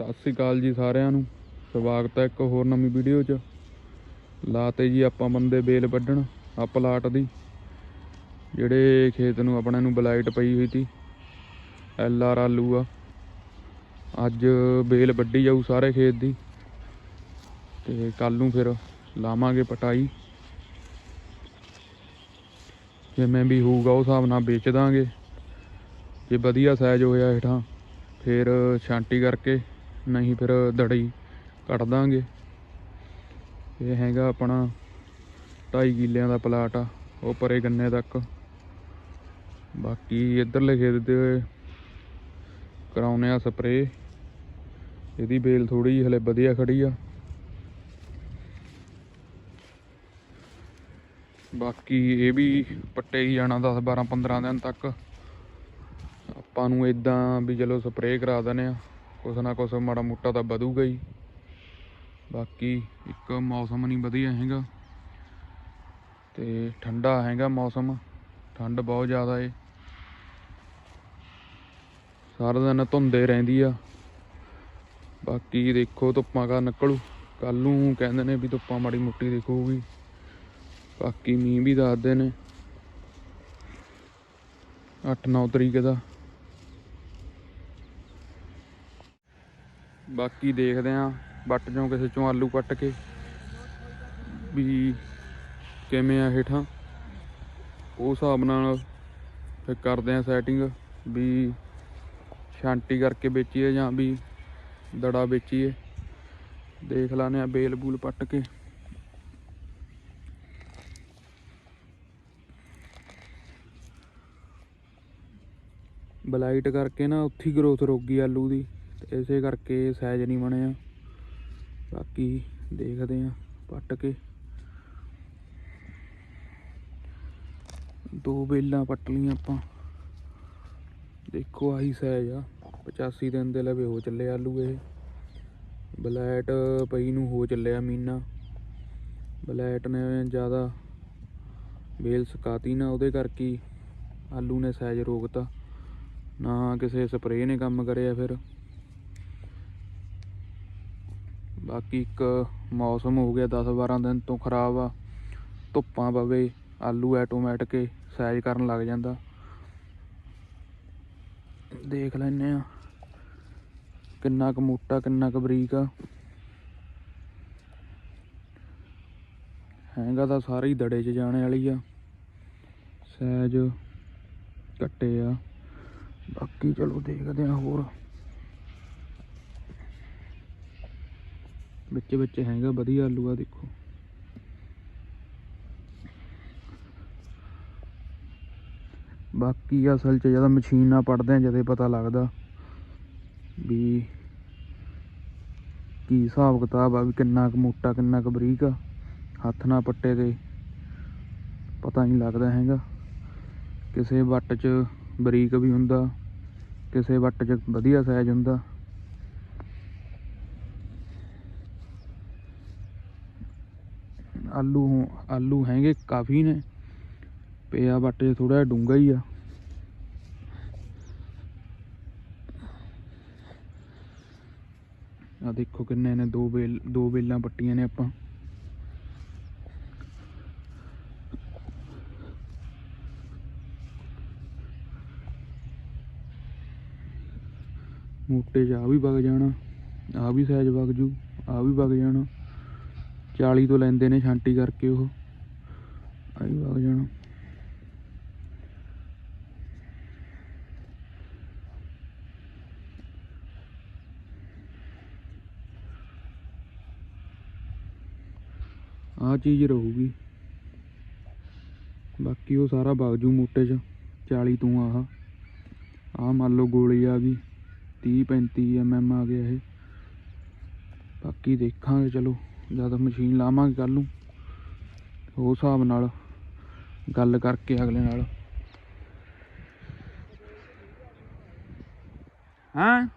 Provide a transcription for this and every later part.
ਸਤਿ ਸ੍ਰੀ ਅਕਾਲ ਜੀ ਸਾਰਿਆਂ ਨੂੰ। ਸਵਾਗਤ ਹੈ ਇੱਕ ਹੋਰ ਨਵੀਂ ਵੀਡੀਓ 'ਚ। ਲਾਤੇ ਜੀ ਆਪਾਂ ਬੰਦੇ ਬੇਲ ਵੱਢਣ ਆ ਪਲਾਟ ਦੀ। ਜਿਹੜੇ ਖੇਤ ਨੂੰ ਆਪਣੇ ਨੂੰ ਬਲਾਈਟ ਪਈ ਹੋਈ ਸੀ ਐਲ ਆਰ ਆਲੂ ਆ। ਅੱਜ ਬੇਲ ਵੱਢੀ ਜਾਊ ਸਾਰੇ ਖੇਤ ਦੀ। ਤੇ ਕੱਲ ਨੂੰ ਫਿਰ ਲਾਵਾਂਗੇ ਪਟਾਈ। ਜਿਵੇਂ ਵੀ ਹੋਊਗਾ ਉਹ ਹਿਸਾਬ ਨਾਲ ਵੇਚ ਦਾਂਗੇ। ਜੇ ਵਧੀਆ ਸਾਈਜ਼ ਹੋਇਆ ਹੇਠਾਂ, ਫਿਰ ਛਾਂਟੀ ਕਰਕੇ ਨਹੀਂ ਫਿਰ ਦੜਈ ਕੱਟ ਦਾਂਗੇ। ਇਹ ਹੈਗਾ ਆਪਣਾ 2.5 ਕਿੱਲਿਆਂ ਦਾ ਪਲਾਟ ਆ ਉਹ ਪਰੇ ਗੰਨੇ ਤੱਕ। ਬਾਕੀ ਇੱਧਰਲੇ ਖੇਤ ਤੇ ਕਰਾਉਨੇ ਆ ਸਪਰੇ ਇਹਦੀ ਬੇਲ ਥੋੜੀ ਜਿਹੀ ਹਲੇ ਵਧੀਆ ਖੜੀ ਆ। ਬਾਕੀ ਇਹ ਵੀ ਪੱਟੇ ਹੀ ਜਾਣਾ 10 12 15 ਦਿਨ ਤੱਕ। ਆਪਾਂ ਨੂੰ ਇਦਾਂ ਵੀ ਚਲੋ ਸਪਰੇਅ ਕਰਾ ਦਨੇ ਆ। ਕੁਛ ਨਾ ਕੁਛ ਮਾੜਾ ਮੋਟਾ ਤਾਂ ਵਧੂਗਾ ਹੀ। ਬਾਕੀ ਇੱਕ ਮੌਸਮ ਨਹੀਂ ਵਧੀਆ ਹੈਗਾ। ਤੇ ਠੰਡਾ ਹੈਗਾ ਮੌਸਮ। ਠੰਡ ਬਹੁਤ ਜ਼ਿਆਦਾ ਏ। ਸਾਰਾ ਦਿਨ ਧੁੰਦੇ ਰਹਿੰਦੀ ਆ। ਬਾਕੀ ਦੇਖੋ ਧੁੱਪਾਂ ਕਾ ਨਿਕਲੂ। ਕੱਲ ਨੂੰ ਕਹਿੰਦੇ ਨੇ ਵੀ ਧੁੱਪਾਂ ਮਾੜੀ ਮੁੱਟੀ ਦੇਖੂਗੀ। ਬਾਕੀ ਮੀਂਹ ਵੀ ਦੱਸਦੇ ਨੇ। 8-9 ਤਰੀਕ ਦਾ। ਬਾਕੀ ਦੇਖਦੇ ਆਂ ਵੱਟ ਚੋਂ ਕਿਸੇ ਚੋਂ ਆਲੂ ਕੱਟ ਕੇ ਵੀ ਕਿਵੇਂ ਆ ਹੇਠਾਂ। ਉਹ ਹਿਸਾਬ ਨਾਲ ਫਿਰ ਕਰਦੇ ਆਂ ਸੈਟਿੰਗ ਵੀ ਛਾਂਟੀ ਕਰਕੇ ਵੇਚੀਏ ਜਾਂ ਵੀ ਦੜਾ ਵੇਚੀਏ। ਦੇਖ ਲਾਨੇ ਆ ਬੇਲ ਬੂਲ ਪੱਟ ਕੇ। ਬਲਾਈਟ ਕਰਕੇ ਨਾ ਉੱਥੀ ਗਰੋਥ ਰੁਕ ਆਲੂ ਦੀ। ਤੇ ਇਸੇ ਕਰਕੇ ਸਾਈਜ਼ ਨਹੀਂ ਬਣਿਆ। ਬਾਕੀ ਦੇਖਦੇ ਆ ਪੱਟ ਕੇ। ਦੋ ਬੇਲਾਂ ਪੱਟ ਲੀਆਂ ਆਪਾਂ। ਦੇਖੋ ਆਹੀ ਸਾਈਜ਼ ਆ। 85 ਦਿਨ ਦੇ ਲਵੇ ਹੋ ਚੱਲੇ ਆਲੂ ਇਹ। ਬਲੈਟ ਪਈ ਨੂੰ ਹੋ ਚੱਲਿਆ ਮਹੀਨਾ ਬਲੈਟ ਨੇ ਜ਼ਿਆਦਾ ਬੇਲ ਸਕਾਤੀ ਨਾ, ਉਹਦੇ ਕਰਕੇ ਆਲੂ ਨੇ ਸਾਈਜ਼ ਰੋਕਤਾ। ਨਾ ਕਿਸੇ ਸਪਰੇਅ ਨੇ ਕੰਮ ਕਰਿਆ ਫਿਰ। ਬਾਕੀ ਇੱਕ ਮੌਸਮ ਹੋ ਗਿਆ 10 12 ਦਿਨ ਤੋਂ ਖਰਾਬ ਆ। ਧੁੱਪਾਂ ਪਵੇ, ਆਲੂ ਆਟੋਮੈਟਿਕ ਸਾਈਜ਼ ਕਰਨ ਲੱਗ ਜਾਂਦਾ। ਦੇਖ ਲੈਨੇ ਆ ਕਿੰਨਾ ਕੁ ਮੋਟਾ, ਕਿੰਨਾ ਕੁ ਬਰੀਕ ਆ। ਹੈਂਗਾ ਤਾਂ ਸਾਰੇ ਹੀ ਦੜੇ 'ਚ ਜਾਣੇ ਵਾਲੀ ਆ। ਸਾਈਜ਼ ਘੱਟੇ ਆ। ਬਾਕੀ ਚਲੋ ਦੇਖਦੇ ਆ ਹੋਰ। ਵਿੱਚ ਵਿੱਚ ਹੈਗਾ, ਵਧੀਆ ਆਲੂ ਆ ਦੇਖੋ। ਬਾਕੀ ਅਸਲ 'ਚ ਜਦੋਂ ਮਸ਼ੀਨ ਨਾਲ ਪੜਦੇ ਆ ਜਦੇ ਪਤਾ ਲੱਗਦਾ ਵੀ ਕੀ ਹਿਸਾਬ ਕਿਤਾਬ ਆ, ਵੀ ਕਿੰਨਾ ਕੁ ਮੋਟਾ, ਕਿੰਨਾ ਕੁ ਬਰੀਕ ਆ, ਹੱਥ ਨਾਲ ਪੱਟੇ ਤੇ ਪਤਾ ਨਹੀਂ ਲੱਗਦਾ ਹੈਗਾ। ਕਿਸੇ ਵੱਟ 'ਚ ਬਰੀਕ ਵੀ ਹੁੰਦਾ, ਕਿਸੇ ਵੱਟ 'ਚ ਵਧੀਆ ਸਾਈਜ਼ ਹੁੰਦਾ। ਆਲੂ ਆਲੂ ਹੈਗੇ ਕਾਫੀ ਨੇ। ਪਿਆ ਵੱਟ 'ਚ ਥੋੜਾ ਡੂੰਗਾ ਹੀ ਆ। ਆ ਦੇਖੋ ਕਿੰਨੇ ਨੇ, ਦੋ ਬੇਲ, ਦੋ ਬੇਲਾਂ ਪੱਟੀਆਂ ਨੇ ਆਪਾਂ। ਮੋਟੇ 'ਚ ਆ ਵੀ ਵਗ ਜਾਣਾ ਆ ਵੀ ਸਾਈਜ਼ ਵਗ ਜੂ ਆ ਵੀ ਵਗ ਜਾਣਾ। 40 ਤੋਂ ਲੈਂਦੇ ਨੇ ਛਾਂਟੀ ਕਰਕੇ ਉਹ ਆ ਵੀ ਵਗ ਜਾਣਾ ਆ ਚੀਜ਼ ਰਹੂਗੀ ਬਾਕੀ ਉਹ ਸਾਰਾ ਵਗ ਜੂ ਮੋਟੇ 'ਚ 40 ਤੋਂ ਆਹ ਆ ਮੰਨ ਲਓ ਗੋਲੀ ਆ ਗਈ 30 35 ਐਮਐਮ ਆ ਗਿਆ ਇਹ ਬਾਕੀ ਦੇਖਾਂਗੇ ਚਲੋ ਜਦ ਮਸ਼ੀਨ ਲਾਵਾਂਗੇ ਕੱਲ ਨੂੰ, ਉਸ ਹਿਸਾਬ ਨਾਲ ਗੱਲ ਕਰਕੇ ਅਗਲੇ ਨਾਲ। ਹਾਂ?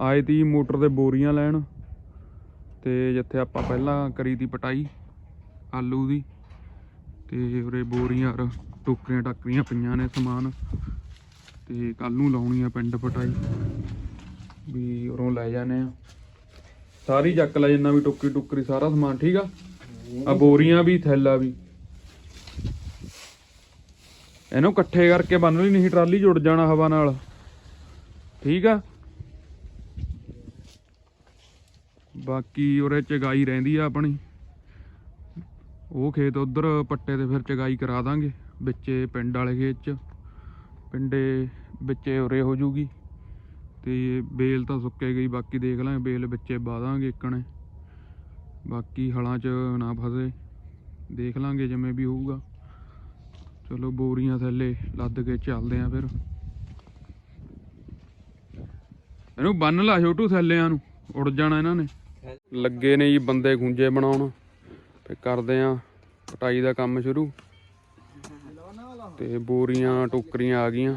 ਆਏ ਤੀ ਮੋਟਰ ਦੇ ਬੋਰੀਆਂ ਲੈਣ, ਤੇ ਜਿੱਥੇ ਆਪਾਂ ਪਹਿਲਾਂ ਕਰੀ ਤੀ ਪਟਾਈ, ਆਲੂ ਦੀ, ਤੇ ਉਰੇ ਬੋਰੀਆਂ ਔਰ ਟੋਕਰੀਆਂ, ਟਾਕਰੀਆਂ ਪਈਆਂ ਨੇ ਸਮਾਨ, ਤੇ ਕੱਲ ਨੂੰ ਲਾਉਣੀ ਆ ਪਿੰਡ ਪਟਾਈ। ਵੀ ਉਰੋਂ ਲੈ ਜਾਣੇ ਆ। ਸਾਰੀ ਚੱਕ ਲੈ ਜਿੰਨਾ ਵੀ ਟੁੱਕੀ ਟੁੱਕਰੀ, ਸਾਰਾ ਸਮਾਨ, ਠੀਕ ਆ? ਆ ਬੋਰੀਆਂ ਵੀ, ਥੈਲਾ ਵੀ। ਇਹਨੂੰ ਇਕੱਠੇ ਕਰਕੇ ਬੰਨ ਲਈ, ਨਹੀਂ ਟਰਾਲੀ ਜੁੜ ਜਾਣਾ ਹਵਾ ਨਾਲ। ਠੀਕ ਆ? ਬਾਕੀ ਉਰੇ ਚਗਾਈ ਰਹਿੰਦੀ ਆ ਆਪਣੀ। ਉਹ ਖੇਤ ਉਧਰ ਪੱਟੇ ਤੇ ਫਿਰ ਚਗਾਈ ਕਰਾ ਦਾਂਗੇ, ਵਿੱਚੇ ਪਿੰਡ ਵਾਲੇ ਖੇਤ ਚ। ਪਿੰਡੇ ਵਿੱਚੇ ਉਰੇ ਹੋ ਜੂਗੀ। ਤੇ ਬੇਲ ਤਾਂ ਸੁੱਕੇ ਗਈ, ਬਾਕੀ ਦੇਖ ਲਾਂਗੇ, ਬੇਲ ਵਿੱਚੇ ਬਾਦਾਂਗੇ ਇੱਕਣੇ ਬਾਕੀ ਹਲਾਂ 'ਚ ਨਾ ਫਸੇ, ਦੇਖ ਲਾਂਗੇ ਜਿਵੇਂ ਵੀ ਹੋਊਗਾ। ਚਲੋ ਬੋਰੀਆਂ ਥੱਲੇ ਲੱਦ ਕੇ ਚੱਲਦੇ ਆਂ ਫਿਰ। ਇਹਨੂੰ ਬੰਨ ਲਾ ਛੋਟੂ ਥੱਲਿਆਂ ਨੂੰ, ਉੜ ਜਾਣਾ ਇਹਨਾਂ ਨੇ। ਲੱਗੇ ਨੇ ਜੀ ਬੰਦੇ ਗੁੰਜੇ ਬਣਾਉਣ, ਤੇ ਕਰਦੇ ਆਂ ਪਟਾਈ ਦਾ ਕੰਮ ਸ਼ੁਰੂ। ਤੇ ਬੋਰੀਆਂ, ਟੋਕਰੀਆਂ ਆ ਗਈਆਂ।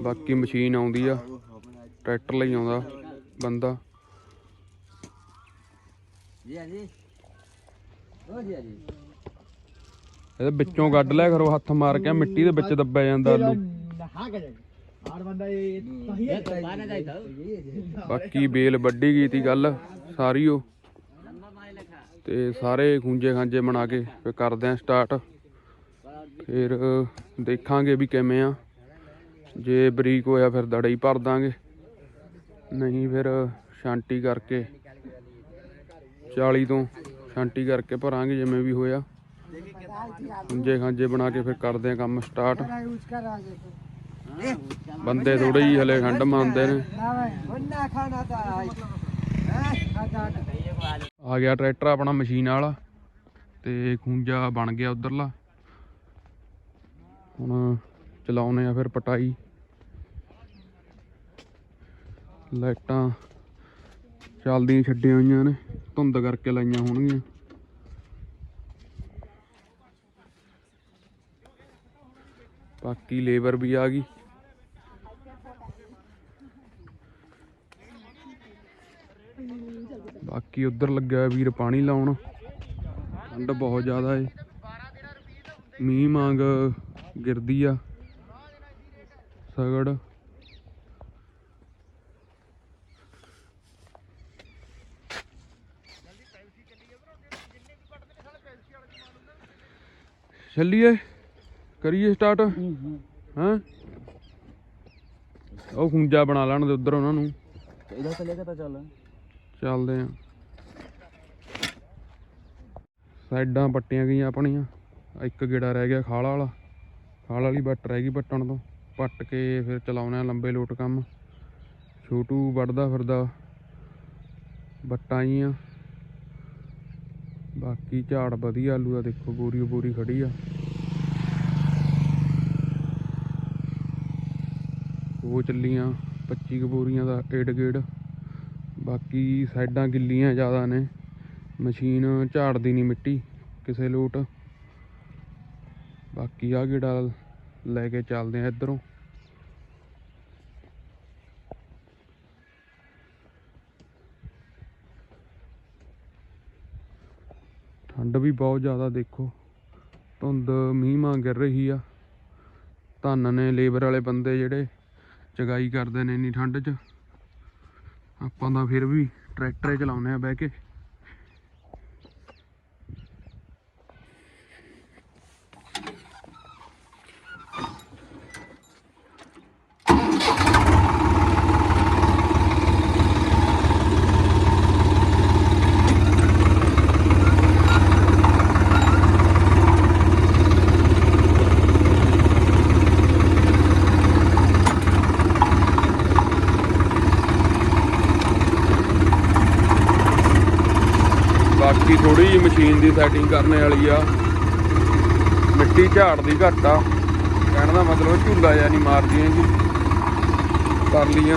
ਬਾਕੀ ਮਸ਼ੀਨ ਆਉਂਦੀ ਆ। ਟਰੈਕਟਰ ਲਈ ਆਉਂਦਾ ਬੰਦਾ। ਜੀ ਜੀ ਹੋ ਜੀ ਜੀ ਇਹਦੇ ਵਿੱਚੋਂ ਕੱਢ ਲਿਆ ਕਰੋ, ਹੱਥ ਮਾਰ ਕੇ, ਮਿੱਟੀ ਦੇ ਵਿੱਚ ਦੱਬਿਆ ਜਾਂਦਾ ਆਲੂ। ਬਾਕੀ ਬੇਲ ਵੱਢੀ ਗਈ ਤੀ ਗੱਲ, ਸਾਰੀ ਉਹ। ਤੇ ਸਾਰੇ ਖੁੰਜੇ ਖਾਂਜੇ ਬਣਾ ਕੇ ਫਿਰ ਕਰਦੇ ਆ ਸਟਾਰਟ ਫਿਰ ਦੇਖਾਂਗੇ ਵੀ ਕਿਵੇਂ ਆ। ਜੇ ਬਰੀਕ ਹੋਇਆ ਫਿਰ ਦੜਾ ਹੀ ਭਰ ਦਾਂਗੇ। ਨਹੀਂ ਫਿਰ ਸ਼ਾਂਟੀ ਕਰਕੇ 40 ਤੋਂ ਸ਼ਾਂਟੀ ਕਰਕੇ ਭਰਾਂਗੇ ਜਿਵੇਂ ਵੀ ਹੋਇਆ। ਖੂੰਜੇ ਖਾਂਜੇ ਬਣਾ ਕੇ ਫਿਰ ਕਰਦੇ ਆਂ ਕੰਮ ਸਟਾਰਟ। ਬੰਦੇ ਥੋੜੇ ਹੀ ਹਲੇ ਖੰਡ ਮੰਨਦੇ ਨੇ। ਆ ਗਿਆ ਟਰੈਕਟਰ ਆਪਣਾ ਮਸ਼ੀਨ ਵਾਲਾ ਤੇ ਖੂੰਜਾ ਬਣ ਗਿਆ ਉਧਰਲਾ। ਹੁਣ ਚਲਾਉਨੇ ਆ ਫਿਰ ਪਟਾਈ। ਲਾਈਟਾਂ ਚੱਲਦੀਆਂ ਛੱਡੀਆਂ ਹੋਈਆਂ ਨੇ, ਧੁੰਦ ਕਰਕੇ ਲਾਈਆਂ ਹੋਣਗੀਆਂ। ਬਾਕੀ ਲੇਬਰ ਵੀ ਆ ਗਈ। ਬਾਕੀ ਉਧਰ ਲੱਗਿਆ ਵੀਰ ਪਾਣੀ ਲਾਉਣ। ਠੰਡ ਬਹੁਤ ਜ਼ਿਆਦਾ ਏ। ਮੀਂਹ ਮੰਗ ਗਿਰਦੀ ਆ। ਸਗੜ। ਚੱਲੀਏ ਕਰੀਏ ਸਟਾਰਟ ਹਾਂ? ਉਹ ਖੁੰਜਾ ਬਣਾ ਲੈਣ ਦੇ ਉਧਰ ਉਹਨਾਂ ਨੂੰ। ਇਧਰ ਚਲੇਗਾ ਤਾਂ ਚੱਲ? ਚੱਲਦੇ ਆ। ਸਾਈਡਾਂ ਪੱਟੀਆਂ ਗਈਆਂ ਆਪਣੀਆਂ। ਇੱਕ ਗੇੜਾ ਰਹਿ ਗਿਆ ਖਾਲ ਵਾਲਾ। ਹਾਲ ਵਾਲੀ ਬੱਟ ਰਹਿ ਗਈ ਪੱਟਣ ਤੋਂ। ਪੱਟ ਕੇ ਫਿਰ ਚਲਾਉਣਾ ਲੰਬੇ ਲੋਟ ਕੰਮ। ਛੋਟੂ ਵੱਢਦਾ ਫਿਰਦਾ। ਬੱਟਾਂ ਜੀਆਂ ਬਾਕੀ ਝਾੜ ਵਧੀਆ, ਆਲੂ ਦਾ ਦੇਖੋ, ਬੋਰੀ ਬੋਰੀ ਖੜੀ ਆ। ਉਹ ਚੱਲੀਆਂ 25 ਕੁ ਬੋਰੀਆਂ ਦਾ ਏਡ ਗੇੜ। ਬਾਕੀ ਸਾਈਡਾਂ ਗਿੱਲੀਆਂ ਜ਼ਿਆਦਾ ਨੇ। ਮਸ਼ੀਨ ਝਾੜਦੀ ਨਹੀਂ ਮਿੱਟੀ, ਕਿਸੇ ਲੋਟ। ਬਾਕੀ ਆ ਗੇੜਾ ਲੈ ਕੇ ਚੱਲਦੇ ਆ ਇਧਰੋਂ। ਠੰਡ ਵੀ ਬਹੁਤ ਜ਼ਿਆਦਾ ਦੇਖੋ। ਧੁੰਦ, ਮੀਂਹ ਮਾਂ ਗਿਰ ਰਹੀ ਆ। ਧੰਨ ਨੇ ਲੇਬਰ ਵਾਲੇ ਬੰਦੇ ਜਿਹੜੇ ਚਗਾਈ ਕਰਦੇ ਨੇ ਇੰਨੀ ਠੰਡ 'ਚ। ਆਪਾਂ ਤਾਂ ਫਿਰ ਵੀ ਟਰੈਕਟਰ ਚਲਾਉਂਦੇ ਆ ਬਹਿ ਕੇ ਬਾਕੀ ਥੋੜੀ ਜਿਹੀ ਮਸ਼ੀਨ ਦੀ ਸੈਟਿੰਗ ਕਰਨ ਵਾਲੀ ਆ। ਮਿੱਟੀ ਝਾੜਦੀ ਘੱਟ ਆ। ਕਹਿਣ ਦਾ ਮਤਲਬ ਝੂਲਾ ਜਿਹਾ ਨਹੀਂ ਮਾਰਦੀਆਂ ਜੀ। ਕਰ ਲੀਆਂ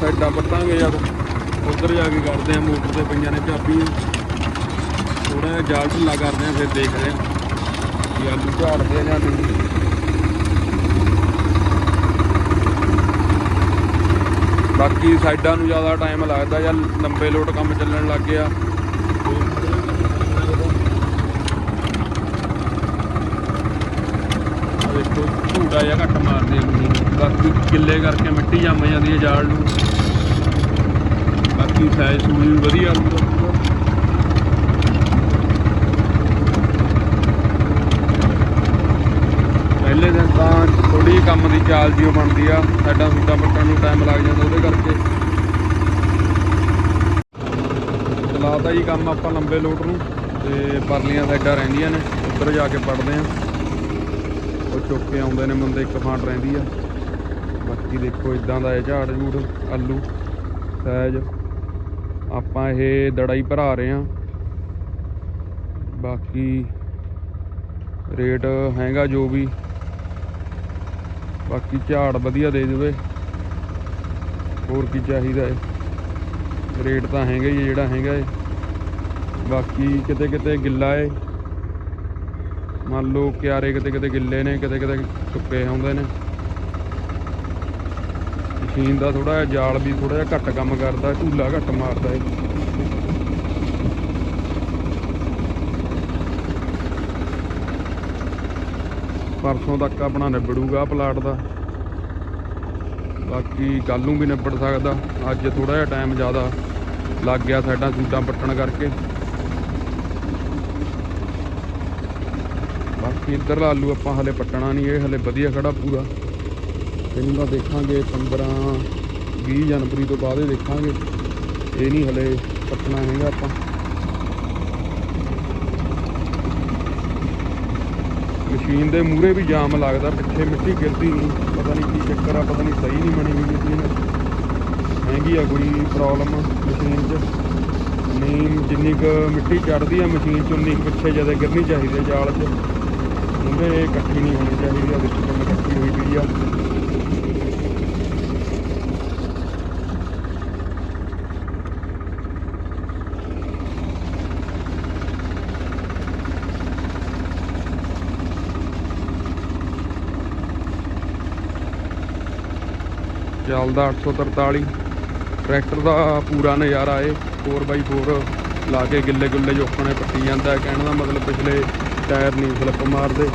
ਸਾਈਡਾਂ ਪੱਟਾਂਗੇ ਜਦ। ਉਧਰ ਜਾ ਕੇ ਕਰਦੇ ਆ, ਮੋਟਰ ਤੇ ਪਈਆਂ ਨੇ ਚਾਬੀਆਂ। ਥੋੜਾ ਜਿਹਾ ਜਾਲ ਢਿੱਲਾ ਕਰਦੇ ਆ, ਫਿਰ ਦੇਖਦੇ ਆ ਕਿ ਆਲੂ ਝਾੜਦੇ ਆ ਜਾਂ ਨਹੀਂ। ਬਾਕੀ ਸਾਈਡਾਂ ਨੂੰ ਜ਼ਿਆਦਾ ਟਾਈਮ ਲੱਗਦਾ ਜਾਂ ਲੰਬੇ ਲੋਟ ਕੰਮ ਚੱਲਣ ਲੱਗ ਗਿਆ। ਆਹ ਦੇਖੋ ਜਿਹਾ ਘੱਟ ਮਾਰਦੇ ਆ ਬਾਕੀ ਗਿੱਲੇ ਕਰਕੇ ਮਿੱਟੀ ਜੰਮ ਜਾਂਦੀ ਹੈ ਜਾਲ ਨੂੰ। ਬਾਕੀ ਸਾਈਜ਼ ਸੂਈ ਵੀ ਵਧੀਆ ਹੁੰਦਾ ਪਹਿਲੇ ਦਿਨ ਤਾਂ ਥੋੜੀ ਕੰਮ ਦੀ ਚਾਲ ਜਿਉ ਬਣਦੀ ਆ। ਸਾਡਾ ਸੂਟਾ ਪੱਟਣ ਨੂੰ ਟਾਈਮ ਲੱਗ ਜਾਂਦਾ ਉਹਦੇ ਕਰਕੇ। ਚਲਾਤਾ ਜੀ ਕੰਮ ਆਪਾਂ ਲੰਬੇ ਲੋਟ ਨੂੰ ਤੇ ਪਰਲੀਆਂ ਸਾਈਡਾਂ ਰਹਿੰਦੀਆਂ ਨੇ। ਉੱਧਰ ਜਾ ਕੇ ਪੜਦੇ ਆ। ਉਹ ਚੁੱਕ ਕੇ ਆਉਂਦੇ ਨੇ ਬੰਦੇ ਇੱਕ ਫਾਂਟ ਰਹਿੰਦੀ ਆ। ਬਾਕੀ ਦੇਖੋ ਇਦਾਂ ਦਾ ਇਹ ਝਾੜ ਝੂੜ, ਆਲੂ, ਸਹਿਜ। ਆਪਾਂ ਇਹ ਦੜਾਈ ਭਰਾ ਰਹੇ ਆ ਬਾਕੀ ਰੇਟ ਹੈਗਾ ਜੋ ਵੀ। ਬਾਕੀ ਝਾੜ ਵਧੀਆ ਦੇ ਦੇਵੇ। ਹੋਰ ਕੀ ਚਾਹੀਦਾ ਹੈ ਰੇਟ ਤਾਂ ਹੈਗਾ ਹੀ ਹੈ ਜਿਹੜਾ ਹੈਗਾ ਏ। ਬਾਕੀ ਕਿਤੇ ਕਿਤੇ ਗਿੱਲਾ ਏ। ਮੰਨ ਲਓ ਕਿਆਰੇ ਕਿਤੇ ਕਿਤੇ ਗਿੱਲੇ ਨੇ, ਕਿਤੇ ਕਿਤੇ ਸੁੱਕੇ ਹੁੰਦੇ ਨੇ। ਮਸ਼ੀਨ ਦਾ ਥੋੜਾ ਜਿਹਾ ਜਾਲ ਵੀ ਥੋੜਾ ਜਿਹਾ ਘੱਟ ਕੰਮ ਕਰਦਾ ਢੂਲਾ ਘੱਟ ਮਾਰਦਾ ਹੈ ਪਰਸੋਂ ਤੱਕ ਆਪਣਾ ਨਿਬੜੂਗਾ ਪਲਾਟ ਦਾ। ਬਾਕੀ ਕੱਲ ਨੂੰ ਵੀ ਨਿਬੜ ਸਕਦਾ, ਅੱਜ ਥੋੜਾ ਜਿਹਾ ਟਾਈਮ ਜ਼ਿਆਦਾ ਲੱਗ ਗਿਆ ਸਾਡਾ ਸੂਟਾਂ ਪੱਟਣ ਕਰਕੇ। ਬਾਕੀ ਇੱਧਰ ਆਲੂ ਆਪਾਂ ਹਲੇ ਪੱਟਣਾ ਨਹੀਂ, ਇਹ ਹਲੇ ਵਧੀਆ ਖੜਾ ਪੂਰਾ। ਇਹਨੂੰ ਤਾਂ ਦੇਖਾਂਗੇ 15 20 ਜਨਵਰੀ ਤੋਂ ਬਾਅਦ ਹੀ ਦੇਖਾਂਗੇ। ਇਹ ਨਹੀਂ ਹਲੇ ਪੱਟਣਾ ਹੈਗਾ ਆਪਾਂ। ਮਸ਼ੀਨ ਦੇ ਮੂਹਰੇ ਵੀ ਜਾਮ ਲੱਗਦਾ, ਪਿੱਛੇ ਮਿੱਟੀ ਗਿਰਦੀ ਨਹੀਂ। ਪਤਾ ਨਹੀਂ ਕੀ ਚੱਕਰ ਆ, ਪਤਾ ਨਹੀਂ ਸਹੀ ਨਹੀਂ ਬਣੀ ਹੋਈ ਮਸ਼ੀਨ ਮਹਿੰਗੀ ਆ ਕੋਈ ਪ੍ਰੋਬਲਮ ਮਸ਼ੀਨ 'ਚ? ਨਹੀਂ, ਜਿੰਨੀ ਕੁ ਮਿੱਟੀ ਚੜਦੀ ਆ ਮਸ਼ੀਨ 'ਚ, ਉਨੀ ਕੁ ਪਿੱਛੇ ਜ਼ਿਆਦਾ ਗਿਰਨੀ ਚਾਹੀਦੀ ਹੈ ਜਾਲ 'ਚ। ਮੂਹਰੇ ਇਕੱਠੀ ਨਹੀਂ ਹੋਣੀ ਚਾਹੀਦੀ ਆ ਵਿੱਚ ਕਿੰਨੀ ਇਕੱਠੀ ਹੋਈ ਪਈ ਆ। ਚੱਲਦਾ 843 ਟਰੈਕਟਰ ਦਾ ਪੂਰਾ ਨਜ਼ਾਰਾ ਏ 4x4 ਲਾ ਕੇ ਗਿੱਲੇ ਗੁੱਲੇ ਜੋਖਣੇ ਪੱਟੀ ਜਾਂਦਾ ਕਹਿਣ ਦਾ ਮਤਲਬ ਪਿਛਲੇ ਟਾਇਰ ਨਹੀਂ ਸਲਿੱਪ ਮਾਰਦੇ।